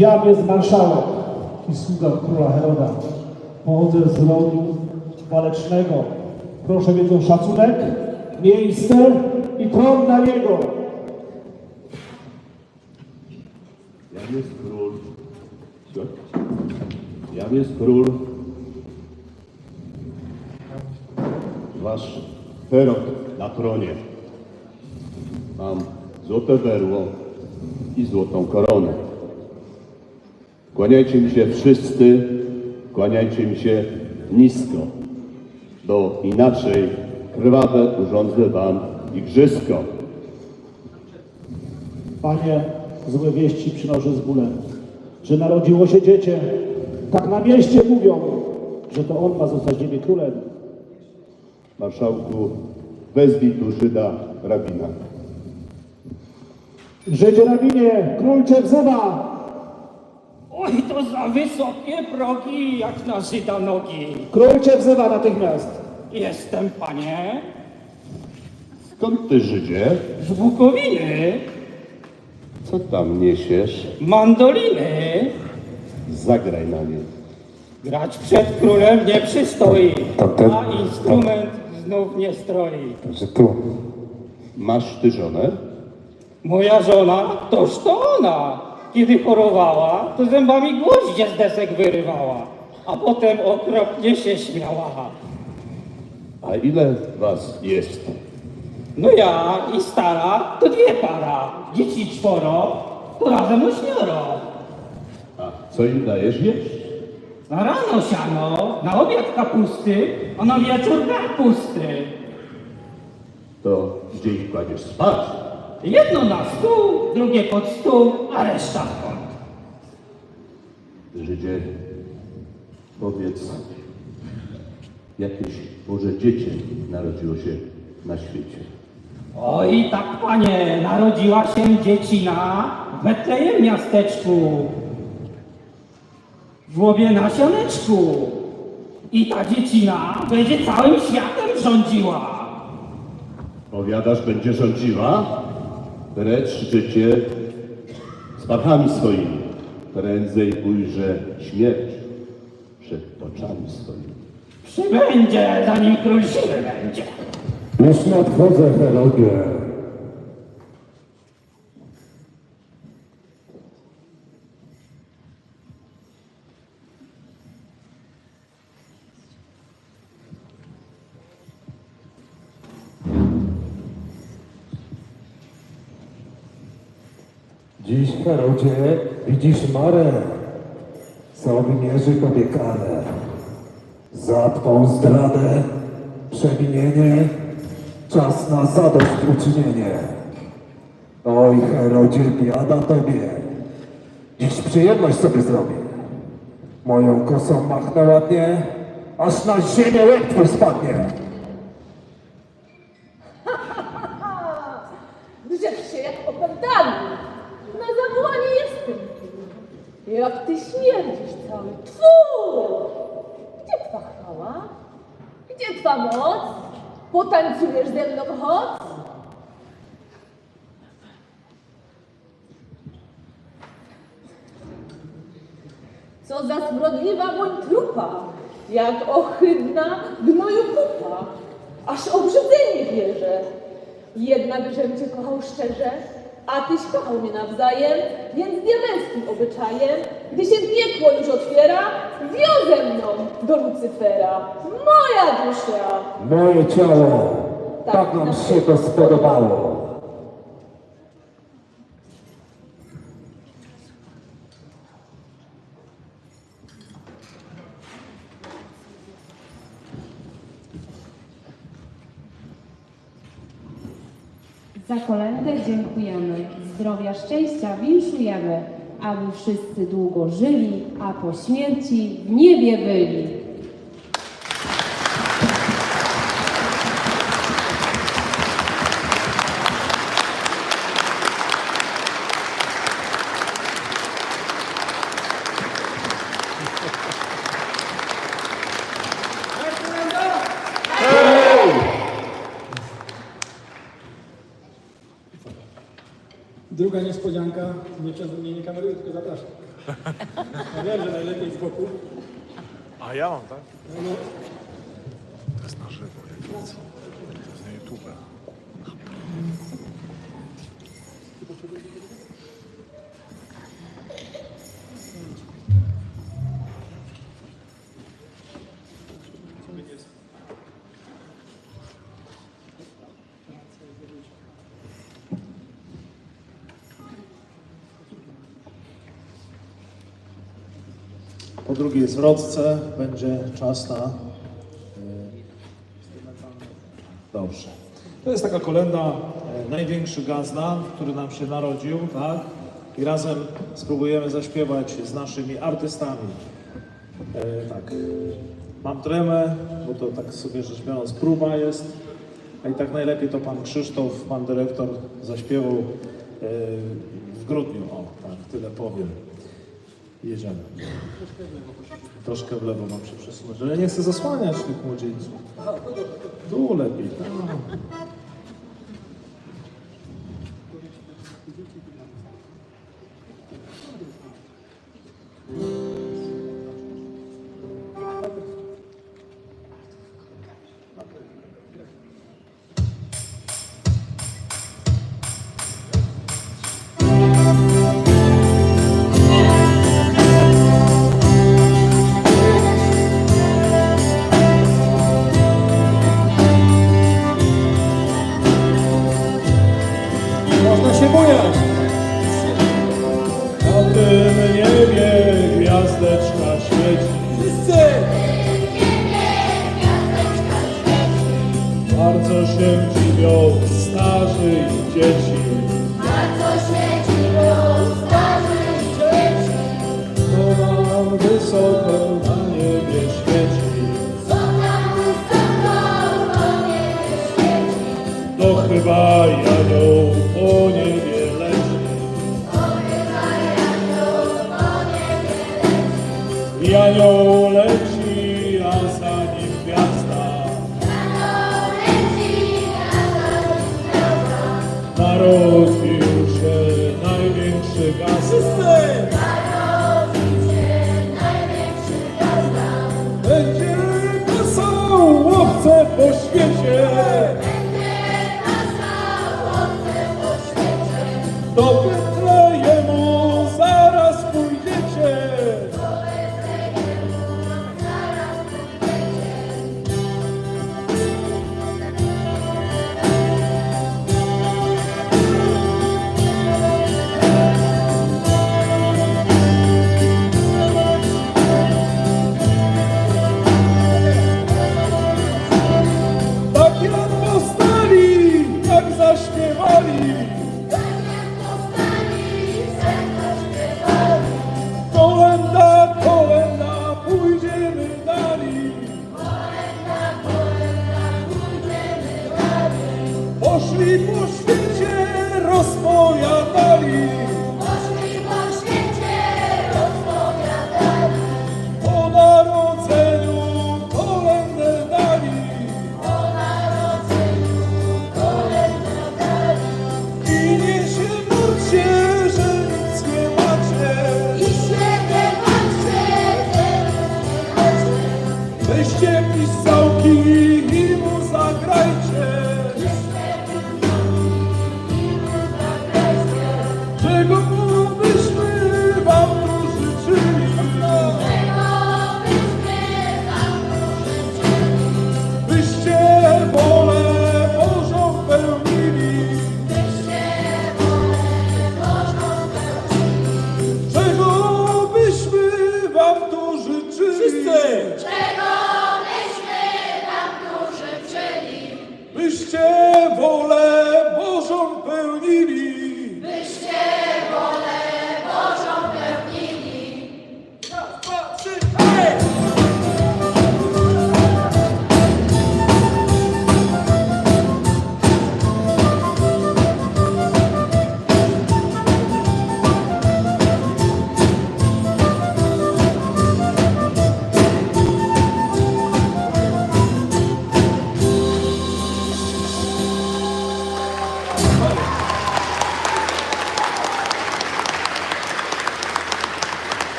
Jam jest marszałek i sługa króla Heroda. Pochodzę z rodu walecznego. Proszę więc o szacunek, miejsce i tron na niego. Jam jest król. Jam jest król. Wasz Herod na tronie. Mam złote berło i złotą koronę. Kłaniajcie mi się wszyscy, kłaniajcie mi się nisko, bo inaczej krwawe urządzę wam igrzysko. Panie, złe wieści przynoszę z bólem, że narodziło się dziecię. Tak na mieście mówią, że to on ma zostać niebie królem. Marszałku, wezwij tu Żyda rabina. Życie rabinie, król cię wzywa. To za wysokie progi, jak na Żyda nogi. Król cię wzywa natychmiast. Jestem, panie, Skąd ty, Żydzie? z Bukowiny, Co tam niesiesz? mandoliny. Zagraj na nie. Grać przed królem nie przystoi, Tamten- a instrument znów nie stroi. Że tu. Masz ty żonę? Moja żona, toż to ona. Kiedy chorowała, to zębami gwoździe z desek wyrywała, a potem okropnie się śmiała. A ile was jest? No ja i stara to dwie para, dzieci czworo, to razem ośmioro. A co im dajesz jeść? Na rano siano, na obiad kapusty, a na wieczór kapusty. To gdzie ich kładziesz spać? Jedno na stół, drugie pod stół, a reszta w kąt. Żydzie, powiedz, jakieś Boże dziecię narodziło się na świecie. Oj, tak panie, narodziła się dziecina w Betlejem miasteczku. W łobie nasioneczku. I ta dziecina będzie całym światem rządziła. Powiadasz, będzie rządziła? Precz życie z parchami swoimi. Prędzej ujrze śmierć przed oczami swoimi. Przybędzie, zanim król siły będzie. Już nadchodzę, Herodzie. Dziś, Herodzie, widzisz Marę, co wymierzy tobie karę. Za twą zdradę, przewinienie, czas na zadośćuczynienie. Oj, Herodzie, biada tobie. Dziś przyjemność sobie zrobię. Moją kosą machnę ładnie, aż na ziemię łeb spadnie. Drzesz się jak opętany. Na zawołanie jestem. Jak ty śmierdzisz cały. Tfu! Gdzie twa chwała? Gdzie twa moc? Potańcujesz ze mną choć? Co za smrodliwa woń trupa, jak ohydna gnoju kupa, aż obrzydzenie bierze. Jednak, żem cię kochał szczerze, a tyś kochał mnie nawzajem, więc diabelskim obyczajem, gdy się piekło już otwiera, wiozę mną do Lucyfera. Moja dusza! Moje ciało, tak nam się to spodobało. Za kolędę dziękujemy, zdrowia, szczęścia winszujemy, aby wszyscy długo żyli, a po śmierci w niebie byli. Druga niespodzianka, nie przez mnie nie kameruję, tylko zapraszam. Ja wiem, że najlepiej z boku. A ja mam, tak? Po drugiej zwrotce będzie czas na... y, Dobrze. To jest taka kolenda e, Największy Gazda, który nam się narodził, tak? I razem spróbujemy zaśpiewać z naszymi artystami. E, tak. Mam tremę, bo to tak sobie rzecz biorąc próba jest. A i tak najlepiej to pan Krzysztof, pan dyrektor zaśpiewał e, w grudniu. O, tak, tyle powiem. Jedziemy. Troszkę w lewo mam się przesunąć, ale nie chcę zasłaniać tych młodzieńców. Tu lepiej. que é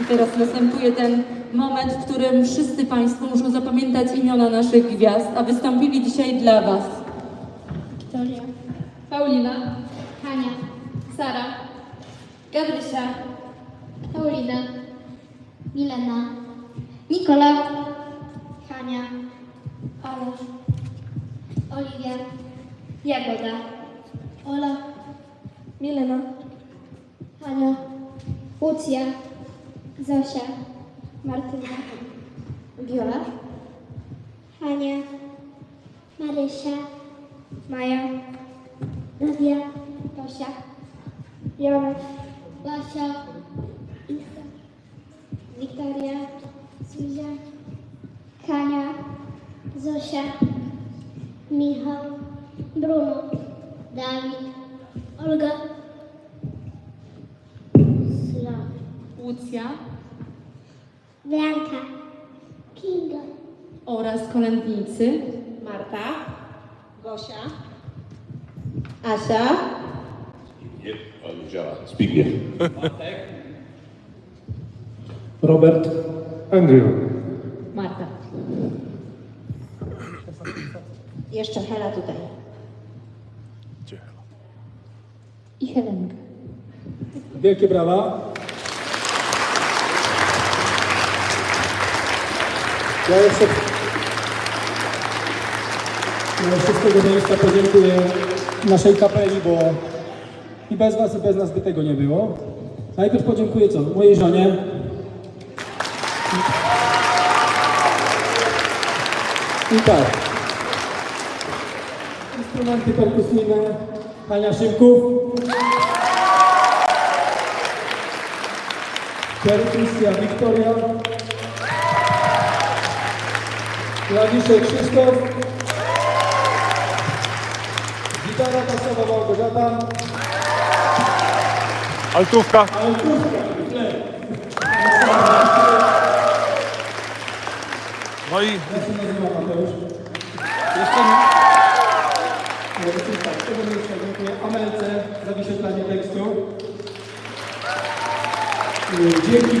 I teraz następuje ten moment, w którym wszyscy Państwo muszą zapamiętać imiona naszych gwiazd, a wystąpili dzisiaj dla Was. Wiktoria, Paulina, Hania, Sara, Gabrysia, Paulina, Milena, Nikola, Hania, Olaf, Oliwia, Jagoda, Ola, Milena, Hania, Łucja, Zosia, Martyna, Wiola, Hania, Marysia, Maja, Nadia, Tosia, Jola, Basia, Wiktoria, Zuzia, Hania, Zosia, Michał, Bruno, Dawid, Olga, Slaw, Łucja Blanka, Kinga, oraz kolędnicy Marta, Gosia, Asia, działa. Zbigniew. Robert, Andrew. Marta. Jeszcze Hela tutaj. Gdzie Hela? I Helenka. wielkie brawa. Ja jeszcze, ja jeszcze z tego miejsca podziękuję naszej kapeli, bo i bez was, i bez nas by tego nie było. Najpierw podziękuję co? Mojej żonie. I tak. Instrumenty perkusyjne Ania Szymków. Perkusja Wiktoria. Klawisze Krzysztof. Gitara basowa Małgorzata. Altówka. No i Ja się nazywam Mateusz. Jeszcze nie... No, tak, tego miejsca dziękuję Amelce za wyświetlanie tekstu. Dzięki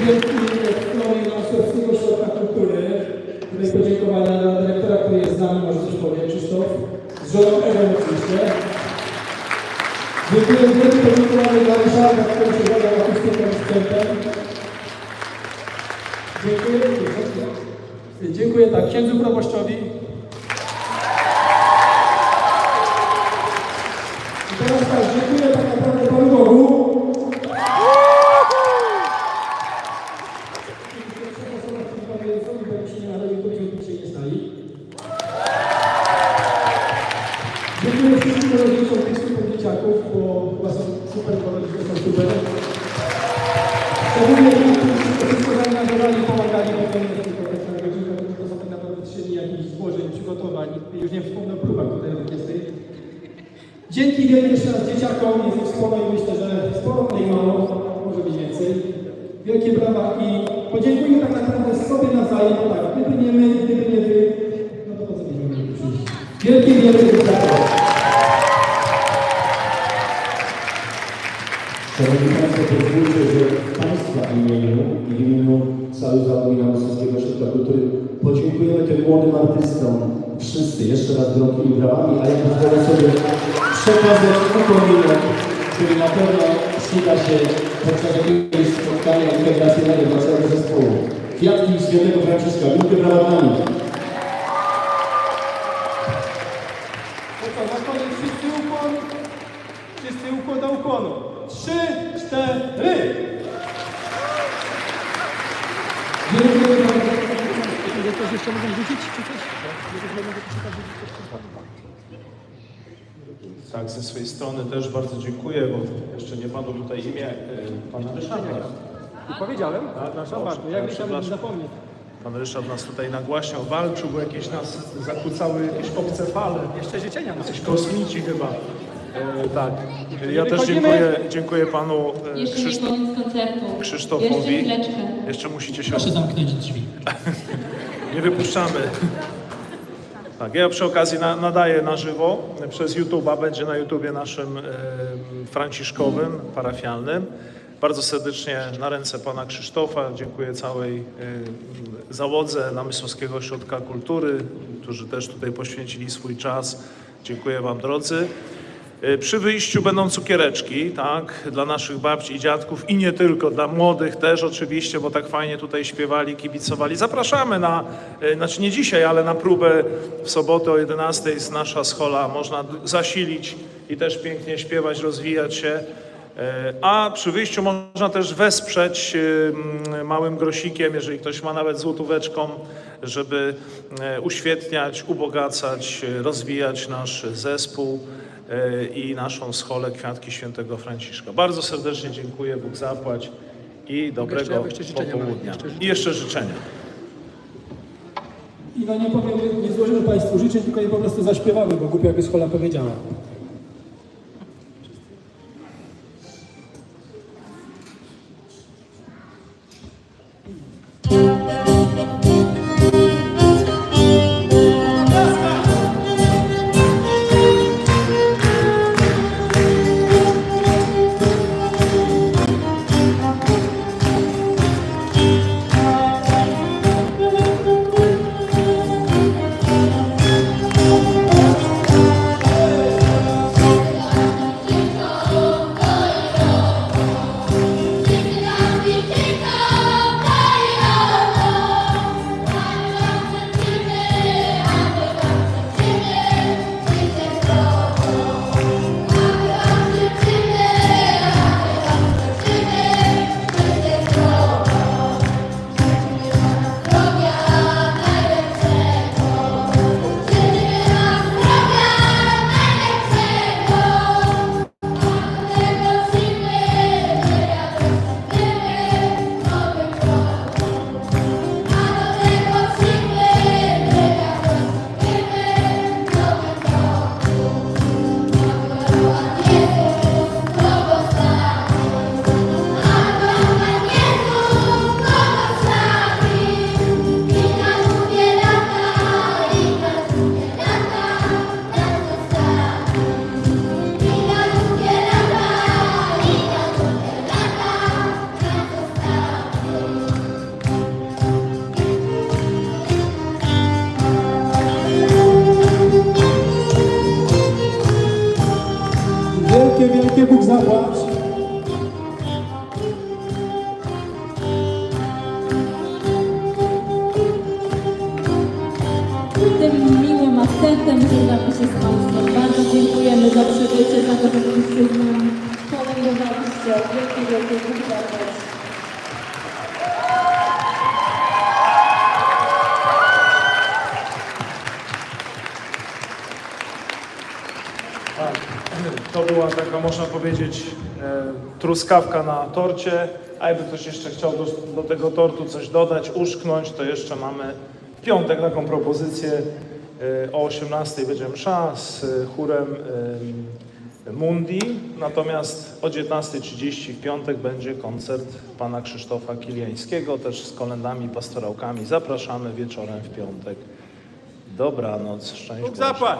stronie Masłowskiego który jest z nami, może coś powie, Krzysztof. Z żoną Ewą oczywiście. Dziękuję wielkie podziękowanie dla Ryszarda, który się zadał akustyką i sprzętem. Dziękuję. Dziękuję tak, księdzu proboszczowi. Przygotowań. Już nie. Dzięki wielkie jeszcze raz dzieciakom, jest ich sporo i myślę, że sporo, ale i mało, może być więcej. Wielkie brawa i podziękujmy tak naprawdę sobie nawzajem, tak, gdyby nie my, gdyby nie wy, no to co byśmy mieli przyjść. Wielkie, wielkie brawa. Artystom, wszyscy, jeszcze raz wielkimi brawami, a ja pozwolę sobie przekazać upominek, który na pewno przyda się podczas jakiegoś spotkania integracyjnego dla całego zespołu. Kwiatki Świętego Franciszka, wielkie brawa dla nich. No co, na koniec wszyscy ukłon, wszyscy ukłon do ukłonu. Trzy, cztery. Dziękuję bardzo. Ktoś jeszcze mogą rzucić, czy coś? Tak, ze swojej strony też bardzo dziękuję, bo jeszcze nie padło tutaj imię e, pana Ryszarda. Powiedziałem, Tak, przepraszam bardzo, jak tak, mi tam przepraszam. zapomnieć. Pan Ryszard nas tutaj nagłaśniał, walczył, bo jakieś nas zakłócały jakieś obce fale. Jeszcze życzenia. no. Coś kosmici chyba. E, tak. Ja też dziękuję, dziękuję panu e, Krzysztof. Krzysztofowi. Jeszcze musicie się... Proszę zamknąć drzwi. Nie wypuszczamy. Tak, ja przy okazji na, nadaję na żywo przez YouTube'a, będzie na YouTubie naszym e, franciszkowym, parafialnym. Bardzo serdecznie na ręce pana Krzysztofa dziękuję całej e, załodze Namysłowskiego Ośrodka Kultury, którzy też tutaj poświęcili swój czas. Dziękuję wam drodzy. E, Przy wyjściu będą cukiereczki, tak, dla naszych babci i dziadków i nie tylko, dla młodych też oczywiście, bo tak fajnie tutaj śpiewali, kibicowali. Zapraszamy na, e, znaczy nie dzisiaj, ale na próbę w sobotę o 11 jest nasza schola, można zasilić i też pięknie śpiewać, rozwijać się. E, A przy wyjściu można też wesprzeć e, małym grosikiem, jeżeli ktoś ma nawet złotóweczką, żeby e, uświetniać, ubogacać, rozwijać nasz zespół i naszą scholę Kwiatki Świętego Franciszka. Bardzo serdecznie dziękuję, Bóg zapłać i dobrego popołudnia. I jeszcze życzenia. I no nie powiem, nie złożymy Państwu życzeń, tylko je po prostu zaśpiewamy, bo głupio jakby schola powiedziała. Była taka, można powiedzieć, e, truskawka na torcie. A jakby ktoś jeszcze chciał do, do tego tortu coś dodać, uszknąć, to jeszcze mamy w piątek taką propozycję. E, o 18 będzie msza z chórem e, Mundi, natomiast o 19.30 w piątek będzie koncert pana Krzysztofa Kiliańskiego, też z kolendami, pastorałkami. Zapraszamy wieczorem w piątek. Dobranoc, szczęść. Zapłać!